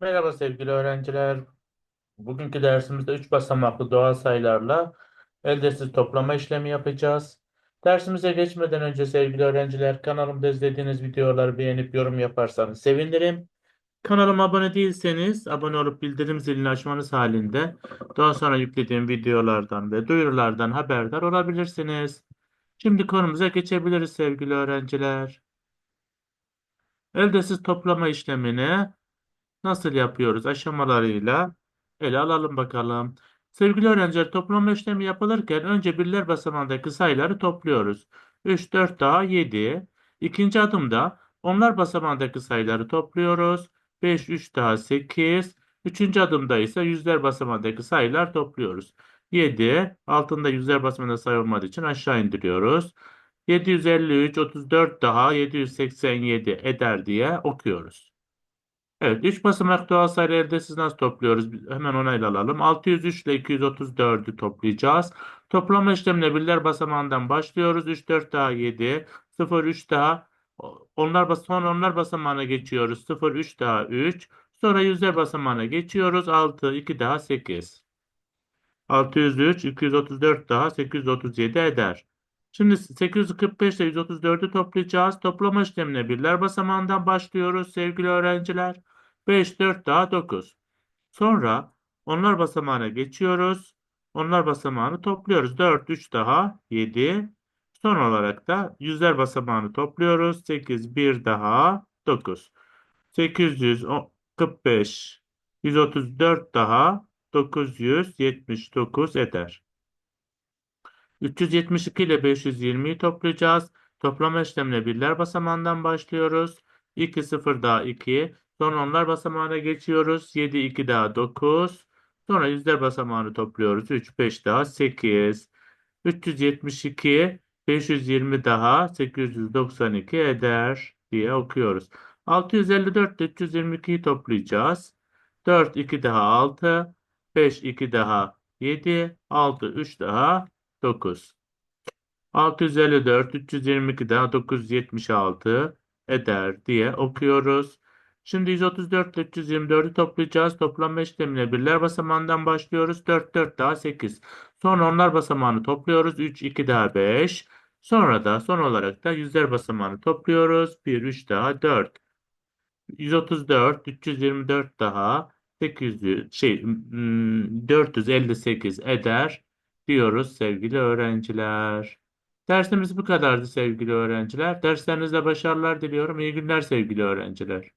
Merhaba sevgili öğrenciler. Bugünkü dersimizde 3 basamaklı doğal sayılarla eldesiz toplama işlemi yapacağız. Dersimize geçmeden önce sevgili öğrenciler kanalımda izlediğiniz videoları beğenip yorum yaparsanız sevinirim. Kanalıma abone değilseniz abone olup bildirim zilini açmanız halinde daha sonra yüklediğim videolardan ve duyurulardan haberdar olabilirsiniz. Şimdi konumuza geçebiliriz sevgili öğrenciler. Eldesiz toplama işlemini nasıl yapıyoruz aşamalarıyla ele alalım bakalım. Sevgili öğrenciler toplama işlemi yapılırken önce birler basamağındaki sayıları topluyoruz. 3, 4 daha 7. İkinci adımda onlar basamağındaki sayıları topluyoruz. 5, 3 daha 8. Üçüncü adımda ise yüzler basamağındaki sayılar topluyoruz. 7 altında yüzler basamağında sayı olmadığı için aşağı indiriyoruz. 753, 34 daha 787 eder diye okuyoruz. Evet, 3 basamak doğal sayı elde siz nasıl topluyoruz? Hemen ona ele alalım. 603 ile 234'ü toplayacağız. Toplama işlemine birler basamağından başlıyoruz. 3, 4 daha 7, 0, 3 daha onlar bas sonra onlar basamağına geçiyoruz. 0, 3 daha 3. Sonra yüzler basamağına geçiyoruz. 6, 2 daha 8. 603, 234 daha 837 eder. Şimdi 845 ile 134'ü toplayacağız. Toplama işlemine birler basamağından başlıyoruz sevgili öğrenciler. 5, 4 daha 9. Sonra onlar basamağına geçiyoruz. Onlar basamağını topluyoruz. 4, 3 daha 7. Son olarak da yüzler basamağını topluyoruz. 8, 1 daha 9. 845, 134 daha 979 eder. 372 ile 520'yi toplayacağız. Toplama işlemine birler basamağından başlıyoruz. 2 0 daha 2. Sonra onlar basamağına geçiyoruz. 7 2 daha 9. Sonra yüzler basamağını topluyoruz. 3 5 daha 8. 372 520 daha 892 eder diye okuyoruz. 654 ile 322'yi toplayacağız. 4 2 daha 6. 5 2 daha 7. 6 3 daha 9. 654, 322 daha 976 eder diye okuyoruz. Şimdi 134 ile 324'ü toplayacağız. Toplama işlemine birler basamağından başlıyoruz. 4, 4 daha 8. Sonra onlar basamağını topluyoruz. 3, 2 daha 5. Sonra da son olarak da yüzler basamağını topluyoruz. 1, 3 daha 4. 134, 324 daha 800 şey hmm, 458 eder diyoruz sevgili öğrenciler. Dersimiz bu kadardı sevgili öğrenciler. Derslerinizde başarılar diliyorum. İyi günler sevgili öğrenciler.